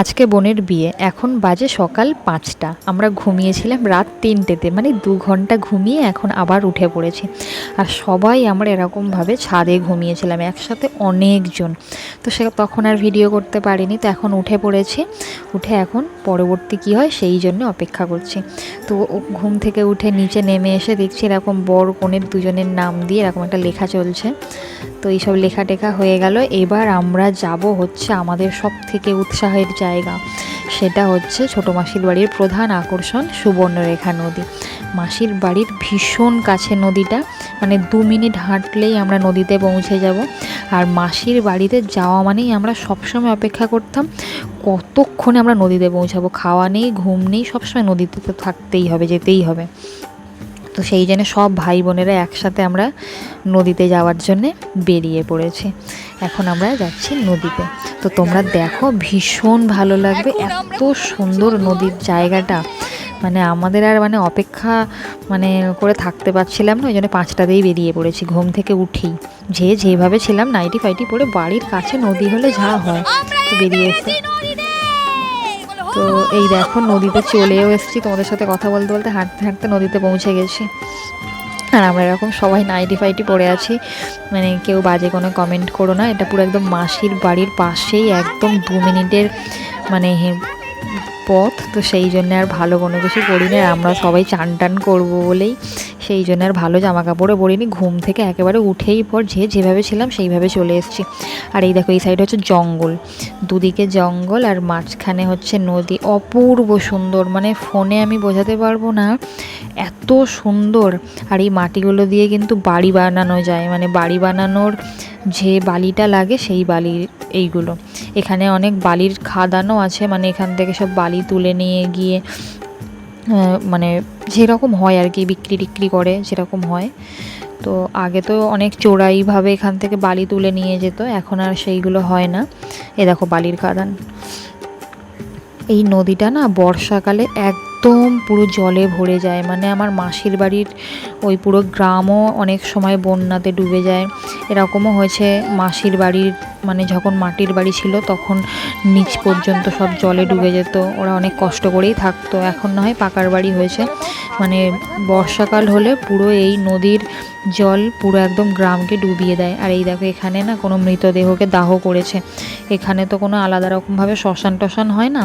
আজকে বোনের বিয়ে, এখন বাজে সকাল পাঁচটা। আমরা ঘুমিয়েছিলাম রাত তিনটেতে মানে দু ঘণ্টা ঘুমিয়ে এখন আবার উঠে পড়েছি। আর সবাই আমরা এরকমভাবে ছাদে ঘুমিয়েছিলাম, একসাথে অনেকজন। তো সে তখন আর ভিডিও করতে পারিনি, তো এখন উঠে পড়েছি। উঠে এখন পরবর্তী কি হয় সেই জন্য অপেক্ষা করছি। তো ঘুম থেকে উঠে নিচে নেমে এসে দেখছি এরকম বর কনের দুজনের নাম দিয়ে এরকম একটা লেখা চলছে। তো এইসব লেখা টেখা হয়ে গেল। এবার আমরা যাব হচ্ছে আমাদের সব থেকে উৎসাহের জায়গা। সেটা হচ্ছে ছোটো মাসির বাড়ির প্রধান আকর্ষণ সুবর্ণরেখা নদী। মাসির বাড়ির ভীষণ কাছে নদীটা মানে দু মিনিট হাঁটলেই আমরা নদীতে পৌঁছে যাব। আর মাসির বাড়িতে যাওয়া মানেই আমরা সবসময় অপেক্ষা করতাম কতক্ষণে আমরা নদীতে পৌঁছাবো। খাওয়া নেই, ঘুম নেই, সবসময় নদীতে তো থাকতেই হবে, যেতেই হবে। তো সেই জন্য সব ভাই বোনেরা একসাথে আমরা নদীতে যাওয়ার জন্যে বেরিয়ে পড়েছি। এখন আমরা যাচ্ছি নদীতে। তো তোমরা দেখো ভীষণ ভালো লাগবে। এত সুন্দর নদীর জায়গাটা। মানে আমাদের আর মানে অপেক্ষা মানে করে থাকতে পারছিলাম না ওই জন্য পাঁচটাতেই বেরিয়ে পড়েছি ঘুম থেকে উঠেই। যে যেভাবে ছিলাম নাইটি ফাইটি পরে বাড়ির কাছে নদী হলে যা হয় তো বেরিয়ে এসে। তো এই দেখো নদীতে চলেও এসেছি তোমাদের সাথে কথা বলতে বলতে হাঁটতে হাঁটতে নদীতে পৌঁছে গেছি। আর আমরা এরকম সবাই নাইটি ফাইটি পরে আছি। মানে কেউ বাজে কোনো কমেন্ট করো না। এটা পুরো একদম মাসির বাড়ির পাশেই একদম দু মিনিটের মানে তো সেই জন্য আর ভালো কোনো কিছু পরিনি আর আমরা সবাই চান টান করব বলেই সেই জন্য আর ভালো জামা কাপড়ও পরিনি। ঘুম থেকে একেবারে উঠেই পর যে যেভাবে ছিলাম সেইভাবে চলে এসেছি। আর এই দেখো, এই সাইড হচ্ছে জঙ্গল। দুদিকে জঙ্গল আর মাঝখানে হচ্ছে নদী। অপূর্ব সুন্দর মানে ফোনে আমি বোঝাতে পারব না, এত সুন্দর। আর এই মাটিগুলো দিয়ে কিন্তু বাড়ি বানানো যায় মানে বাড়ি বানানোর যে বালিটা লাগে সেই বালি এইগুলো। এখানে অনেক বালির খাদানও আছে মানে এখান থেকে সব বালি তুলে নিয়ে গিয়ে মানে যেরকম হয় আর কি, বিক্রি টিক্রি করে যেরকম হয়। তো আগে তো অনেক চোরাইভাবে এখান থেকে বালি তুলে নিয়ে যেত, এখন আর সেইগুলো হয় না। এ দেখো বালির খাদান। এই নদীটা না বর্ষাকালে একদম পুরো জলে ভরে যায় মানে আমার মাসির বাড়ির ওই পুরো গ্রামও অনেক সময় বন্যাতে ডুবে যায়। এরকমও হয়েছে মাসির বাড়ির মানে যখন মাটির বাড়ি ছিল তখন নিচ পর্যন্ত সব জলে ডুবে যেত। ওরা অনেক কষ্ট করেই থাকতো। এখন না হয় পাকার বাড়ি হয়েছে। মানে বর্ষাকাল হলে পুরো এই নদীর জল পুরো একদম গ্রামকে ডুবিয়ে দেয়। আর এই দেখো এখানে না কোনো মৃতদেহকে দাহ করেছে। এখানে তো কোনো আলাদা রকমভাবে শ্মশান টশান হয় না।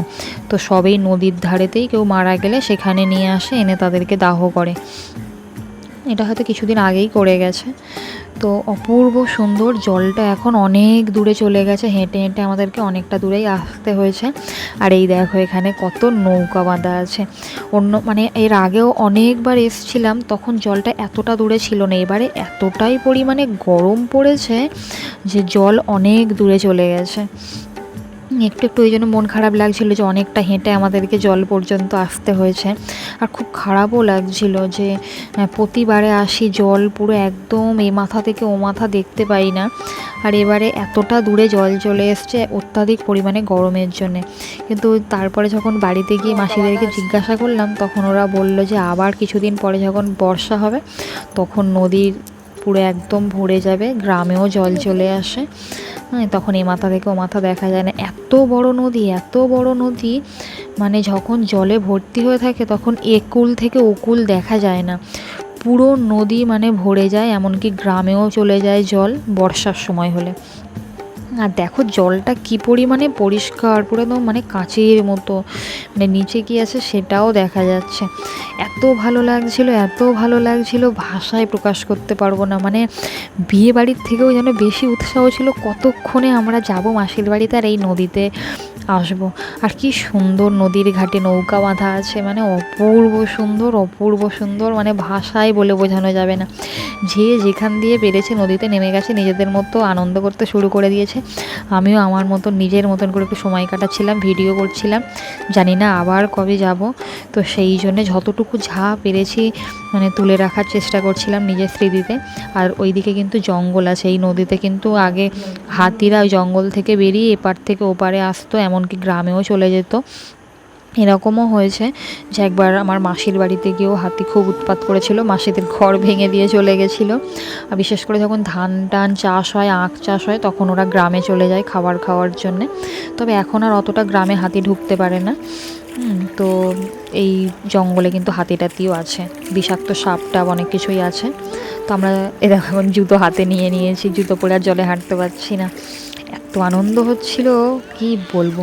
তো সবেই নদীর ধারেতেই কেউ মারা গেলে সেখানে নিয়ে আসে, এনে তাদেরকে দাহ করে। এটা হয়তো কিছুদিন আগেই করে গেছে। তো অপূর্ব সুন্দর জলটা এখন অনেক দূরে চলে গেছে, হেঁটে হেঁটে আমাদেরকে অনেকটা দূরেই আসতে হয়েছে। আর এই দেখো এখানে কত নৌকা বাঁধা আছে। অন্য মানে এর আগেও অনেকবার এসছিলাম, তখন জলটা এতটা দূরে ছিল না। এবারে এতটাই পরিমাণে গরম পড়েছে যে জল অনেক দূরে চলে গেছে। একটু একটু ওই জন্য মন খারাপ লাগছিল যে অনেকটা হেঁটে আমাদেরকে জল পর্যন্ত আসতে হয়েছে। আর খুব খারাপও লাগছিল যে প্রতিবারে আসি জল পুরো একদম এ মাথা থেকে ও মাথা দেখতে পাই না। আর এবারে এতটা দূরে জল চলে এসছে অত্যাধিক পরিমাণে গরমের জন্যে। কিন্তু তারপরে যখন বাড়িতে গিয়ে মাসিদেরকে জিজ্ঞাসা করলাম তখন ওরা বলল যে আবার কিছুদিন পরে যখন বর্ষা হবে তখন নদীর পুরো একদম ভরে যাবে গ্রামেও জল চলে আসে। হ্যাঁ তখন এই মাথা থেকে ও মাথা দেখা যায় না। এত বড় নদী, এত বড় নদী মানে যখন জলে ভর্তি হয়ে থাকে তখন একুল থেকে উকুল দেখা যায় না। পুরো নদী মানে ভরে যায়, এমনকি গ্রামেও চলে যায় জল বর্ষার সময় হলে। আর দেখো জলটা কি পরিমাণে পরিষ্কার, পুরো একদম মানে কাঁচের মতো। মানে নিচে কি আছে সেটাও দেখা যাচ্ছে। এত ভালো লাগছিল, এত ভালো লাগছিল, ভাষায় প্রকাশ করতে পারব না। মানে বিয়ে বাড়ির থেকেও যেন বেশি উৎসাহ ছিল, কতক্ষণে আমরা যাব মাসির বাড়িতে আর এই নদীতে? আসব। আর কি সুন্দর নদীর ঘাটে নৌকা বাঁধা আছে মানে অপূর্ব সুন্দর অপূর্ব সুন্দর মানে ভাষায় বলে বোঝানো যাবে না। যে যেখান দিয়ে পেরেছে নদীতে নেমে গেছে, নিজেদের মতো আনন্দ করতে শুরু করে দিয়েছে। আমিও আমার মতো নিজের মতন করে একটু সময় কাটাচ্ছিলাম, ভিডিও করছিলাম। জানি না আবার কবে যাব। তো সেই জন্যে যতটুকু যা পেরেছি মানে তুলে রাখার চেষ্টা করছিলাম নিজের স্মৃতিতে। আর ওইদিকে কিন্তু জঙ্গল আছে, এই নদীতে কিন্তু আগে হাতিরা জঙ্গল থেকে বেরিয়ে এপার থেকে ওপারে আসতো এমনকি গ্রামেও চলে যেত। এরকমও হয়েছে যে একবার আমার মাসির বাড়িতে গিয়েও হাতি খুব উৎপাত করেছিল, মাসিদের ঘর ভেঙে দিয়ে চলে গেছিল। আর বিশেষ করে যখন ধান টান চাষ হয়, আখ চাষ হয়, তখন ওরা গ্রামে চলে যায় খাবার খাওয়ার জন্যে। তবে এখন আর অতটা গ্রামে হাতি ঢুকতে পারে না। তো এই জঙ্গলে কিন্তু হাতি টাতিও আছে, বিষাক্ত সাপ টাপ অনেক কিছুই আছে। তো আমরা এরকম জুতো হাতে নিয়ে নিয়েছি, জুতো পরে আর জলে হাঁটতে পারছি না। এত আনন্দ হচ্ছিল, কি বলব?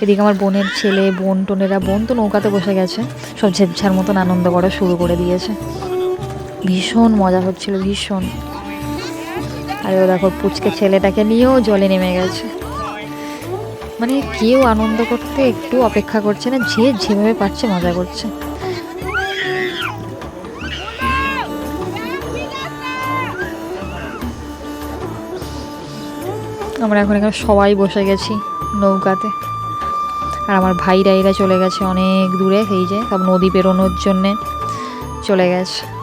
এদিকে আমার বোনের ছেলে, বোন, টোনেরা, বোন তো নৌকাতে বসে গেছে। সব ঝেপঝার মতন আনন্দ করা শুরু করে দিয়েছে। ভীষণ মজা হচ্ছিল, ভীষণ। আর ও দেখো, পুচকে ছেলেটাকে নিয়েও জলে নেমে গেছে। মানে কেউ আনন্দ করতে একটু অপেক্ষা করছে না, যে যেভাবে পারছে মজা করছে। আমরা এখন এখানে সবাই বসে গেছি নৌকাতে। আর আমার ভাইরা এরা চলে গেছে অনেক দূরে, এই যে, সব নদী পেরোনোর জন্যে চলে গেছে।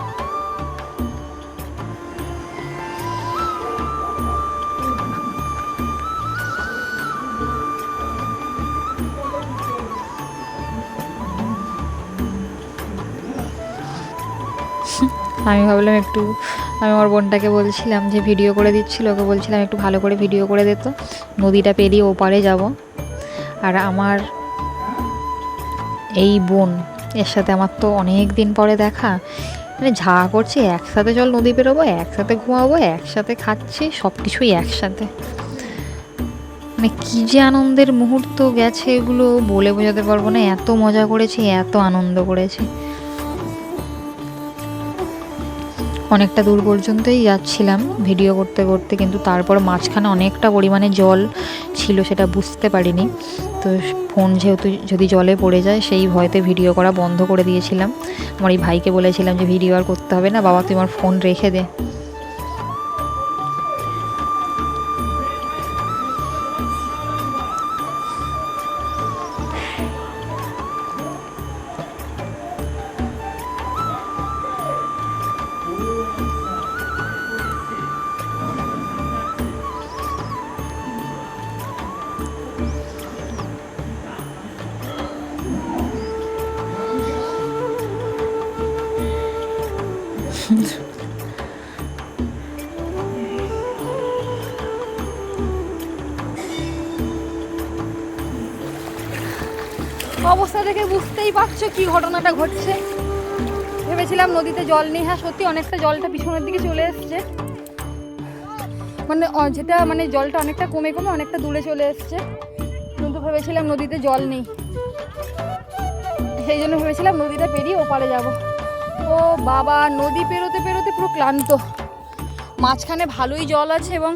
আমি ভাবলাম একটু, আমি আমার বোনটাকে বলছিলাম যে ভিডিও করে দিচ্ছিল, ওকে বলছিলাম একটু ভালো করে ভিডিও করে দিত নদীটা পেরিয়ে ওপারে যাব। আর আমার এই বোন, এর সাথে আমার তো অনেক দিন পরে দেখা। মানে ঝা করছি, একসাথে চল নদী পেরোবো, একসাথে ঘুমাবো, একসাথে খাচ্ছি সব কিছুই একসাথে। মানে কী যে আনন্দের মুহূর্ত গেছে এগুলো বলে বোঝাতে পারব না। এত মজা করেছি, এত আনন্দ করেছি। অনেকটা দূর পর্যন্তই যাচ্ছিলাম ভিডিও করতে করতে, কিন্তু তারপর মাঝখানে অনেকটা পরিমাণে জল ছিল সেটা বুঝতে পারিনি। তো ফোন যেহেতু যদি জলে পড়ে যায়, সেই ভয়তে ভিডিও করা বন্ধ করে দিয়েছিলাম। আমার এই ভাইকে বলেছিলাম যে, ভিডিও আর করতে হবে না। বাবা, তুই আমার ফোন রেখে দে। অবস্থা দেখে বুঝতেই পারছ কি ঘটনাটা ঘটছে। ভেবেছিলাম নদীতে জল নেই। হ্যাঁ সত্যি অনেকটা জলটা পিছনের দিকে চলে এসছে। মানে যেটা মানে জলটা অনেকটা কমে কমে অনেকটা দূরে চলে এসছে। কিন্তু ভেবেছিলাম নদীতে জল নেই। সেই জন্য ভেবেছিলাম নদীটা পেরিয়ে ওপারে যাব। ও বাবা, নদী পেরোতে পেরোতে পুরো ক্লান্ত। মাঝখানে ভালোই জল আছে এবং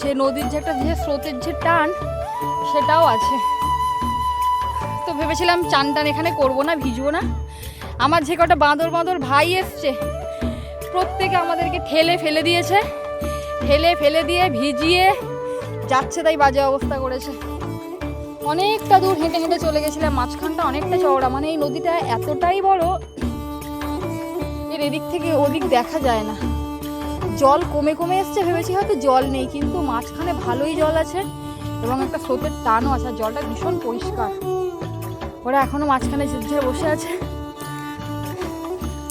যে নদীর যে একটা যে স্রোতের যে টান, সেটাও আছে। ভেবেছিলাম চান টান এখানে করব না, ভিজবো না। আমার যে কটা বাঁদর বাঁদর ভাই এসছে, প্রত্যেকে আমাদেরকে ঠেলে ফেলে দিয়েছে। ঠেলে ফেলে দিয়ে ভিজিয়ে যাচ্ছে তাই বাজে অবস্থা করেছে। অনেকটা দূর হেঁটে হেঁটে চলে গেছিলাম, মাঝখানটা অনেকটা চওড়া। মানে এই নদীটা এতটাই বড়, এর এদিক থেকে ওদিক দেখা যায় না। জল কমে কমে এসছে, ভেবেছি হয়তো জল নেই, কিন্তু মাঝখানে ভালোই জল আছে এবং একটা স্রোতের টানও আছে জলটা ভীষণ পরিষ্কার। ওরা এখনও মাঝখানে যুদ্ধে বসে আছে।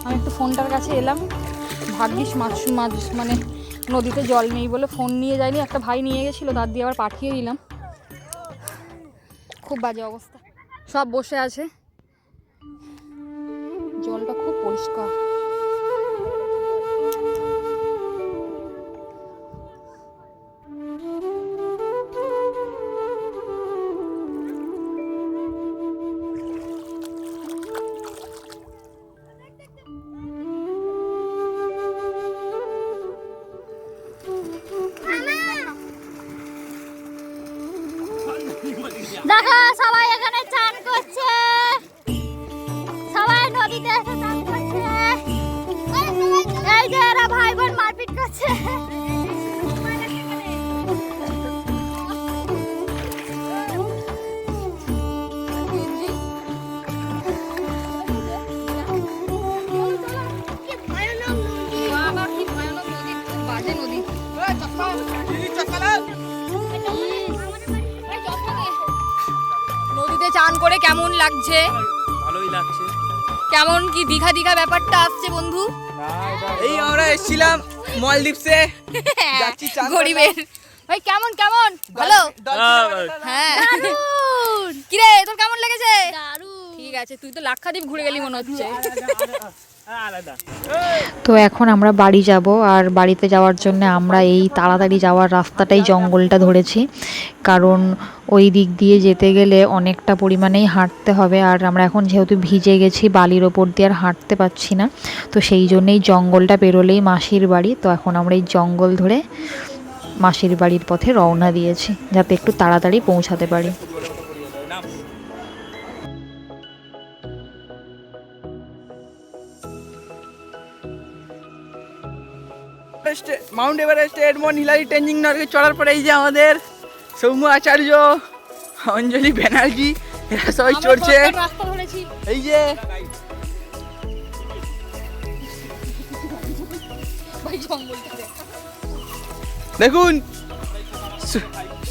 আমি একটু ফোনটার কাছে এলাম। ভাগ্যিস মাছ মাছ মানে নদীতে জল নেই বলে ফোন নিয়ে যায়নি। একটা ভাই নিয়ে গেছিল, তার দিয়ে আবার পাঠিয়ে দিলাম। খুব বাজে অবস্থা। সব বসে আছে। জলটা খুব পরিষ্কার। দেখো সবাই এখানে চান করছে। কেমন লাগছে? ভালোই লাগছে। কেমন কি দীঘা দীঘা ব্যাপারটা আসছে বন্ধু? এই আমরা এসেছিলাম মলদ্বীপসে। যাচ্ছি চান করতে। গরিবের। ভাই কেমন কেমন? ভালো? হ্যাঁ। কিরে তোর কেমন লেগেছে? দারুণ। ঠিক আছে তুই তো লাক্ষাদ্বীপ ঘুরে গেলি মনে হচ্ছে। তো এখন আমরা বাড়ি যাব আর বাড়িতে যাওয়ার জন্য আমরা এই তাড়াতাড়ি যাওয়ার রাস্তাটাই জঙ্গলটা ধরেছি। কারণ ওই দিক দিয়ে যেতে গেলে অনেকটা পরিমাণেই হাঁটতে হবে আর আমরা এখন যেহেতু ভিজে গেছি বালির ওপর দিয়ে আর হাঁটতে পারছি না, তো সেই জন্যেই জঙ্গলটা পেরোলেই মাসির বাড়ি। তো এখন আমরা এই জঙ্গল ধরে মাসির বাড়ির পথে রওনা দিয়েছি, যাতে একটু তাড়াতাড়ি পৌঁছাতে পারি। এভারেস্টে mount Everest Edmund Hillary Tenzing নরকে চড়ার পরে এই যে আমাদের সৌম্য আচার্য অঞ্জলি ব্যানার্জি এরা সবাই চড়ছে। এই যে। দেখুন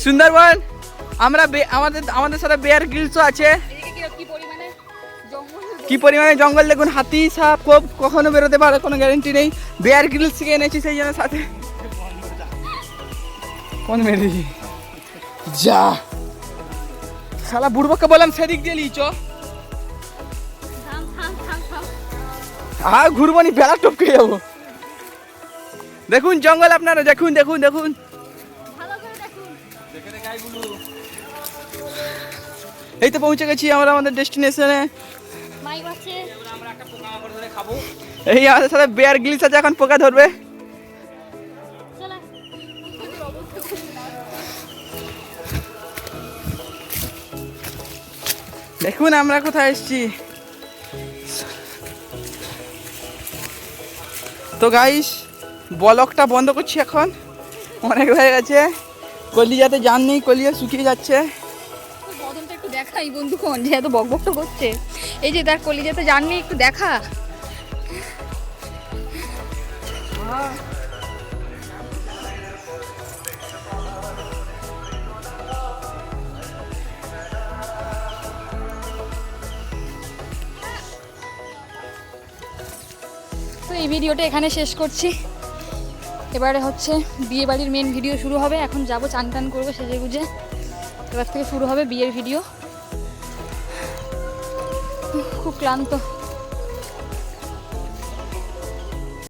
সুন্দরবন আমরা আমাদের আমাদের সাথে বেয়ার গ্রিলসও আছে। কি পরিমাণে জঙ্গল দেখুন, হাতি, সাপ খুব কখনো বেরোতে পারে, কোনো গ্যারেন্টি নেই। বেয়ার গ্রিলস থেকে এনেছি সেই জন্য সাথে। কোন যা। শালা বুড়বকে বললাম সেদিক দিয়ে লিচ আর ঘুরবো নি বেলা টপকে যাব। দেখুন জঙ্গল আপনারা, দেখুন দেখুন দেখুন। এই তো পৌঁছে গেছি আমরা আমাদের ডেস্টিনেশনে মাইক আছে এই আমাদের সাথে বেয়ার গ্রিলস আছে এখন পোকা ধরবে। দেখুন আমরা কোথায় এসেছি। তো গাইস বলকটা বন্ধ করছি এখন। অনেক হয়ে গেছে। কলিজাতে যান নেই কলিজা শুকিয়ে যাচ্ছে। দেখাই বন্ধুক্ষণ যে এত বকবকটা করছে। এই যে তার কলিজাতে জাননি একটু দেখা। তো এই ভিডিওটা এখানে শেষ করছি। এবারে হচ্ছে বিয়ে বাড়ির মেন ভিডিও শুরু হবে। এখন যাব চান টান করব সেজে গুজে এবার থেকে শুরু হবে বিয়ের ভিডিও ক্লান্ত